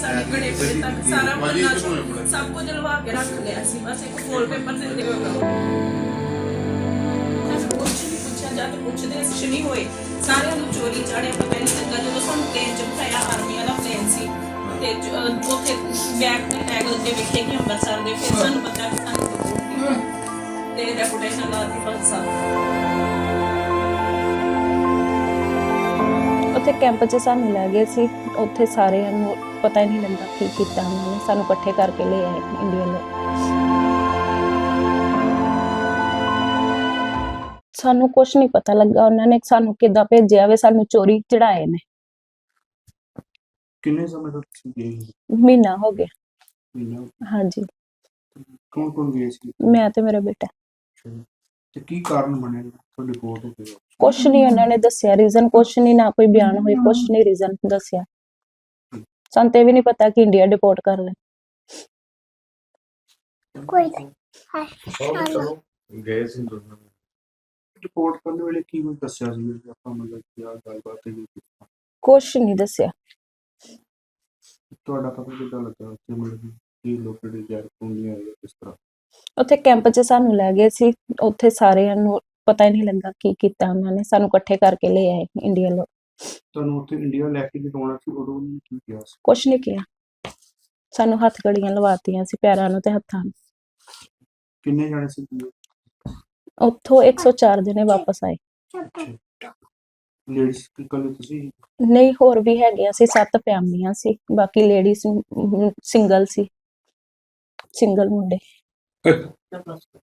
ਸਾਡੇ ਗੜੇ ਪੜੇ ਤੱਕ ਸਾਰਾ ਬੰਨਾ ਸਭ ਕੁਝ ਲਵਾ ਕੇ ਰੱਖ ਲਿਆ ਸੀ। ਬਸ ਇੱਕ ਫੋਲ ਪੇਪਰ ਦਿੰਦੇ ਅਸੀਂ ਕੁਛ ਨਹੀਂ ਪੁੱਛਿਆ ਜਾ ਕੇ ਪੁੱਛਦੇ ਕੁਛ ਨਹੀਂ ਹੋਏ। ਸਾਰਿਆਂ ਨੂੰ ਚੋਰੀ ਚਾੜਿਆ ਪਤਾ ਨਹੀਂ ਲੱਗਾ ਜਦੋਂ ਸਾਨੂੰ ਪਲੇਨ ਚ ਬਿਠਾਇਆ ਆਰਮੀ ਵਾਲਾ ਪਲੇਨ ਸੀ। ਤੇ ਜ- ਅਹ ਉੱਥੇ ਬੈਗ ਤੇ ਟੈਗ ਉੱਤੇ ਵੇਖੇ ਕਿ ਅੰਮ੍ਰਿਤਸਰ ਦੇ ਫਿਰ ਸਾਨੂੰ ਪਤਾ ਕਿ ਸਾਨੂੰ ਰਿਪੋਰਟ ਤੇ ਰੈਪੂਟੇਸ਼ਨ ਲਾਤੀ ਪੰਜ ਸਾਲ। ਉੱਥੇ ਕੈਂਪ 'ਚ ਸਾਨੂੰ ਲੈ ਗਏ ਸੀ। ਉੱਥੇ ਸਾਰਿਆਂ ਨੂੰ ਪਤਾ ਹੀ ਨਹੀਂ ਲੱਗਾ ਕੀ ਕੀਤਾ ਉਹਨਾਂ ਨੇ। ਸਾਨੂੰ ਇਕੱਠੇ ਕਰਕੇ ਲੈ ਆਏ ਇੰਡੀਆ ਨੂੰ। ਸਾਨੂੰ ਕੁਝ ਨਹੀਂ ਪਤਾ ਲੱਗਾ। ਉਹਨਾਂ ਨੇ ਸਾਨੂੰ ਕਿੱਦਾਂ ਭੇਜਿਆ ਵੇ ਸਾਨੂੰ ਚੋਰੀ ਚੜਾਏ ਨੇ। ਕਿੰਨੇ ਸਮੇਂ ਤੋਂ ਤੁਸੀਂ ਗਏ ਸੀ? ਮਹੀਨਾ ਹੋ ਗਿਆ। ਮਹੀਨਾ ਹਾਂਜੀ। ਕੌਣ ਕੌਣ ਗਏ ਸੀ? ਮੈਂ ਤੇ ਮੇਰਾ ਬੇਟਾ। ਤੇ ਕੀ ਕਾਰਨ ਬਣਿਆ ਤੁਹਾਡੀ ਰਿਪੋਰਟ ਹੋ ਗਈ ਕੁਝ ਨਹੀਂ ਉਹਨਾਂ ਨੇ ਦੱਸਿਆ। ਰੀਜ਼ਨ ਕੁਝ ਨਹੀਂ ਨਾ ਕੋਈ ਬਿਆਨ ਹੋਈ ਕੁਝ ਨਹੀਂ ਰੀਜ਼ਨ ਦੱਸਿਆ। ਸਾਨੂੰ ਤੇ ਇਹ ਵੀ ਨਹੀਂ ਪਤਾ ਕਿ ਇੰਡੀਆ ਡਿਪੋਰਟ ਕਰ ਲੈ ਕੋਈ ਨਹੀਂ ਚਲੋ ਗਏ ਸੀ ਰਿਪੋਰਟ ਕਰਨ ਵੇਲੇ ਕੀ ਕੁਝ ਦੱਸਿਆ ਸੀ? ਵੀ ਆਪਾਂ ਮਤਲਬ ਕੀ ਆ ਗੱਲਬਾਤ ਹੈ ਕੁਝ ਨਹੀਂ ਦੱਸਿਆ। ਤੁਹਾਡਾ ਪਤਾ ਕਿੱਦਾਂ ਲੱਗਾ ਉੱਥੇ? ਮਤਲਬ ਕਿ ਲੋਕਾਂ ਦੇ ਜਰ ਪੁੰਨੀਆਂ ਜਾਂ ਕਿਸ ਤਰ੍ਹਾਂ? ਉੱਥੇ ਕੈਂਪ 'ਚ ਸਾਨੂੰ ਲੈ ਗਏ ਸੀ। ਉੱਥੇ ਸਾਰਿਆਂ ਨੂੰ ਪਤਾ ਹੀ ਨਹੀਂ ਲੱਗਾ ਕੀ ਕੀਤਾ ਉਹਨਾਂ ਨੇ। ਸਾਨੂੰ ਇਕੱਠੇ ਕਰਕੇ ਲੈ ਆਏ ਇੰਡੀਆ ਨੂੰ ਤੁਹਾਨੂੰ ਉੱਥੇ ਇੰਡੀਆ ਲੈ ਕੇ ਆਉਣਾ ਸੀ ਉਦੋਂ ਉਹਨੇ ਕੀ ਕਿਹਾ ਸੀ? ਕੁਛ ਨਹੀਂ ਕਿਹਾ। ਸਾਨੂੰ ਹੱਥ ਘੜੀਆਂ ਲਵਾਤੀਆਂ ਸੀ ਪੈਰਾਂ ਨੂੰ ਤੇ ਹੱਥਾਂ ਨੂੰ। ਕਿੰਨੇ ਜਾਣੇ ਸੀ ਤੁਸੀਂ? ਉੱਥੋਂ 104 ਜਣੇ ਵਾਪਸ ਆਏ। ਲੇਡੀਜ਼ ਇਕੱਲੇ ਤੁਸੀਂ? ਨਹੀਂ ਹੋਰ ਵੀ ਹੈਗੇ ਅਸੀਂ ਸੱਤ ਫੈਮਲੀਆਂ ਸੀ ਬਾਕੀ ਲੇਡੀਜ਼ ਸਿੰਗਲ ਸੀ। ਸਿੰਗਲ ਮੁੰਡੇ।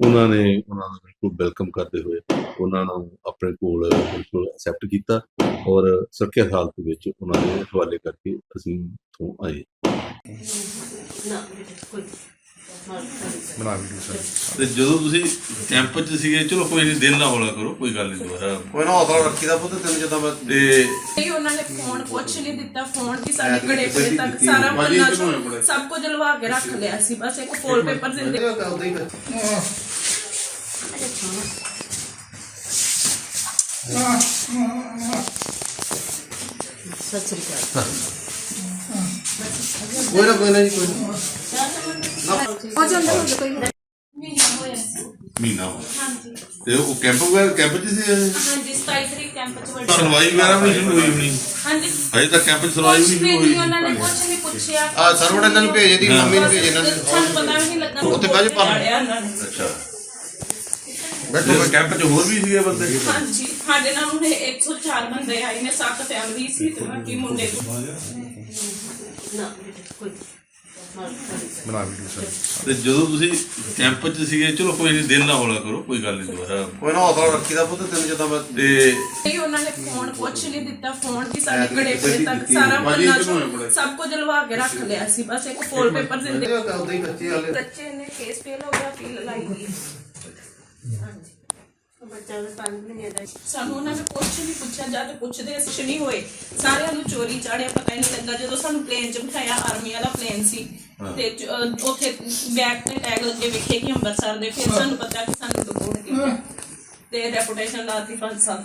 ਉਹਨਾਂ ਨੇ ਉਹਨਾਂ ਦਾ ਬਿਲਕੁਲ ਵੈਲਕਮ ਕਰਦੇ ਹੋਏ ਉਹਨਾਂ ਨੂੰ ਆਪਣੇ ਕੋਲ ਬਿਲਕੁਲ ਐਕਸੈਪਟ ਕੀਤਾ ਔਰ ਸੁਰੱਖਿਅਤ ਹਾਲਤ ਵਿੱਚ ਉਹਨਾਂ ਦੇ ਹਵਾਲੇ ਕਰਕੇ ਅਸੀਂ ਤੋਂ ਆਏ। ਤੇ ਜਦੋਂ ਤੁਸੀਂ ਕੈਂਪ 'ਚ ਸੀਗੇ ਚਲੋ ਕੋਈ ਨਹੀਂ ਦਿਨ ਨਾ ਹੌਲਾ ਕਰੋ ਕੋਈ ਗੱਲ ਨਹੀਂ ਦੁਬਾਰਾ। ਕੋਈ ਨਾ ਹੌਸਲਾ ਰੱਖੀ ਦਾ ਪੁੱਤ ਤੈਨੂੰ ਜਦੋਂ ਮੈਂ ਤੇ ਨਹੀਂ ਉਹਨਾਂ ਨੇ ਫੋਨ ਕੁਛ ਨਹੀਂ ਦਿੱਤਾ ਫੋਨ ਵੀ ਸਾਡੇ ਗੜੇ ਪੜੇ ਤੱਕ ਸਾਰਾ ਬੰਨਾ ਸਭ ਕੁਝ ਲਵਾ ਕੇ ਰੱਖ ਲਿਆ ਸੀ ਬਸ ਇੱਕ ਫੋਲ ਪੇਪਰ ਦਿੰਦੇ ਉਦੋਂ ਹੀ ਕੋਈ ਨਾ ਕੋਈ ਨਾ ਜੀ ਕੋਈ ਨਾ ਮਹੀਨਾ ਹੋ ਤੇ ਉਹ ਕੈਂਪ ਵਗੈਰਾ ਕੈਂਪ 'ਚ ਸੀ ਇਹ? ਹਾਂਜੀ 27 ਤਰੀਕ ਕੈਂਪ ਚ ਵੱਡੇ ਸੁਣਵਾਈ ਵਗੈਰਾ ਵੀ ਨਹੀਂ ਸ਼ੁਰੂ ਹੋਈ ਹੋਣੀ ਹਾਂਜੀ ਹਜੇ ਤੱਕ ਕੈਂਪ 'ਚ ਸੁਣਵਾਈ ਵੀ ਕੁਛ ਨਹੀਂ ਵੀ ਸ਼ੁਰੂ ਹੋਈ ਨਹੀਂ ਉਹਨਾਂ ਨੇ ਕੁਛ ਨਹੀਂ ਪੁੱਛਿਆ ਆ ਸਰਵਣ ਇਹਨਾਂ ਨੂੰ ਭੇਜੇ ਦੀ ਮੰਮੀ ਨੂੰ ਭੇਜੇ ਇਹਨਾਂ ਨੇ ਸਾਨੂੰ ਪਤਾ ਵੀ ਨਹੀਂ ਲੱਗਾ ਉੱਥੇ ਬਹਿ ਜਾ ਭਾਵੇਂ। ਚਾੜਿਆ ਉਹਨਾਂ ਨੇ। ਅੱਛਾ ਬੈਠੋ ਤੇ ਕੈਂਪ 'ਚ ਹੋਰ ਵੀ ਸੀਗੇ ਬੰਦੇ? ਹਾਂਜੀ ਸਾਡੇ ਨਾਲ ਉਹਨੇ 104 ਬੰਦੇ ਆਏ ਨੇ ਸੱਤ ਫੈਮਿਲੀ ਸੀ ਤੇ ਬਾਕੀ ਮੁੰਡੇ ਤੇ ਜਦੋਂ ਤੁਸੀਂ ਕੈਂਪ 'ਚ ਸੀਗੇ ਚਲੋ ਕੋਈ ਨਹੀਂ ਦਿਨ ਨਾ ਹੌਲਾ ਕਰੋ ਕੋਈ ਗੱਲ ਨਹੀਂ ਦੁਬਾਰਾ। ਕੋਈ ਨਾ ਹੌਸਲਾ ਰੱਖੀ ਦਾ ਪੁੱਤ ਤੈਨੂੰ ਜਦੋਂ ਮੈਂ ਤੇ ਨਹੀਂ ਉਹਨਾਂ ਨੇ ਫੋਨ ਕੁਛ ਨਹੀਂ ਦਿੱਤਾ ਫੋਨ ਵੀ ਸਾਡੇ ਗੜੇ ਪੜੇ ਤੱਕ ਸਾਰਾ ਬੰਨਾ ਸਭ ਕੁਝ ਲਵਾ ਕੇ ਰੱਖ ਲਿਆ ਸੀ ਬਸ ਇੱਕ ਫੋਲ ਪੇਪਰ ਦਿੰਦੇ ਬੱਚੇ ਨੇ ਕੇਸ ਫੇਲ ਹੋ ਗਿਆ ਪੀਲ ਲਾਈ। ਦੀ ਸਾਨੂੰ ਉਹਨਾਂ ਨੇ ਕੁਛ ਨਹੀਂ ਪੁੱਛਿਆ ਜਦ ਪੁੱਛਦੇ ਅਸੀਂ ਕੁਛ ਨਹੀਂ ਹੋਏ। ਸਾਰਿਆਂ ਨੂੰ ਚੋਰੀ ਚਾੜਿਆ ਪਤਾ ਹੀ ਨਹੀਂ ਲੱਗਾ ਜਦੋਂ ਸਾਨੂੰ ਪਲੇਨ 'ਚ ਬਿਠਾਇਆ ਆਰਮੀ ਵਾਲਾ ਪਲੇਨ ਸੀ। ਤੇ ਜ- ਅਹ ਉੱਥੇ ਬੈਗ ਤੇ ਟੈਗ ਲੱਗੇ ਵੇਖੇ ਕਿ ਅੰਮ੍ਰਿਤਸਰ ਦੇ ਫਿਰ ਸਾਨੂੰ ਪਤਾ ਕਿ ਸਾਨੂੰ ਰਿਪੋਰਟ ਕੀਤਾ ਤੇ ਰੈਪੂਟੇਸ਼ਨ ਲਾਤੀ ਪੰਜ ਸਾਲ